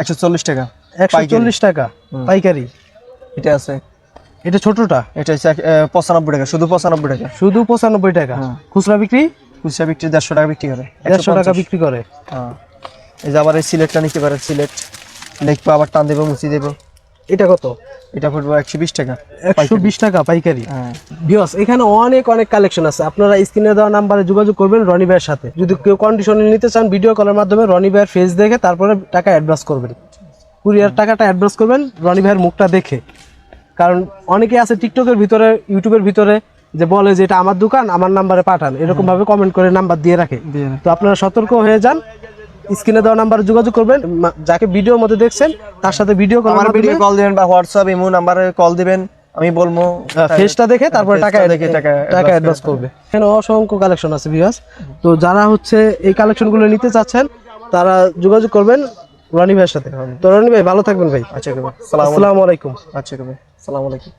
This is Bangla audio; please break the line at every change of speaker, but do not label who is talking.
একশো চল্লিশ টাকা।
একশো চল্লিশ টাকা পাইকারি?
এটা আছে।
এটা ছোটটা?
এটা হচ্ছে পঁচানব্বই টাকা শুধু পঁচানব্বই টাকা।
শুধু পঁচানব্বই টাকা?
হ্যাঁ।
খুচরা বিক্রি?
খুচরা বিক্রি দেড়শো টাকা বিক্রি করে
দেড়শো টাকা বিক্রি করে।
হ্যাঁ। এই যে আবার এই সিলেটটা নিতে পারে সিলেট। দেখব আবার টান দেবো মুছি দেবো।
এটা কত?
এটা পড়ব একশো বিশ টাকা।
একশো বিশ টাকা পাইকারি।
হ্যাঁ।
বিয়স এখানে অনেক অনেক কালেকশন আছে। আপনারা স্ক্রিনে দেওয়া নাম্বারে যোগাযোগ করবেন রনি ভাইয়ের সাথে। যদি কেউ কন্ডিশনে নিতে চান ভিডিও কলের মাধ্যমে রনি ভাইয়ের ফেস দেখে তারপরে টাকা অ্যাডভান্স করবেন। কুরিয়ার টাকাটা অ্যাডভান্স করবেন রনি ভাইয়ের মুখটা দেখে। কারণ অনেকে আছে টিকটকের ভিতরে ইউটিউবের ভিতরে যে বলে যে এটা আমার দোকান আমার নাম্বারে পাঠান। এরকম ভাবে কমেন্ট করে নাম্বার দিয়ে রাখে। তো আপনারা সতর্ক হয়ে যান। স্ক্রিনে দেওয়া নাম্বারে যোগাযোগ করবেন। যাকে ভিডিওর মধ্যে দেখছেন তার সাথে ভিডিও কল
আমার ভিডিও কল দিবেন বা হোয়াটসঅ্যাপ ইমো নাম্বারে কল দিবেন আমি বলব
ফেসটা দেখে তারপরে টাকা
দেখে টাকা
টাকা অ্যাডভান্স করবে। এখানে অসংখ্য কালেকশন আছে ভিউয়ার্স তো যারা হচ্ছে এই কালেকশনগুলো নিতে চাচ্ছেন তারা যোগাযোগ করবেন রনি ভাইয়ের সাথে। তো রনি ভাই ভালো থাকবেন ভাই।
আচ্ছা সালাম
আসসালামু আলাইকুম।
আচ্ছা কবে সালাম আলাইকুম।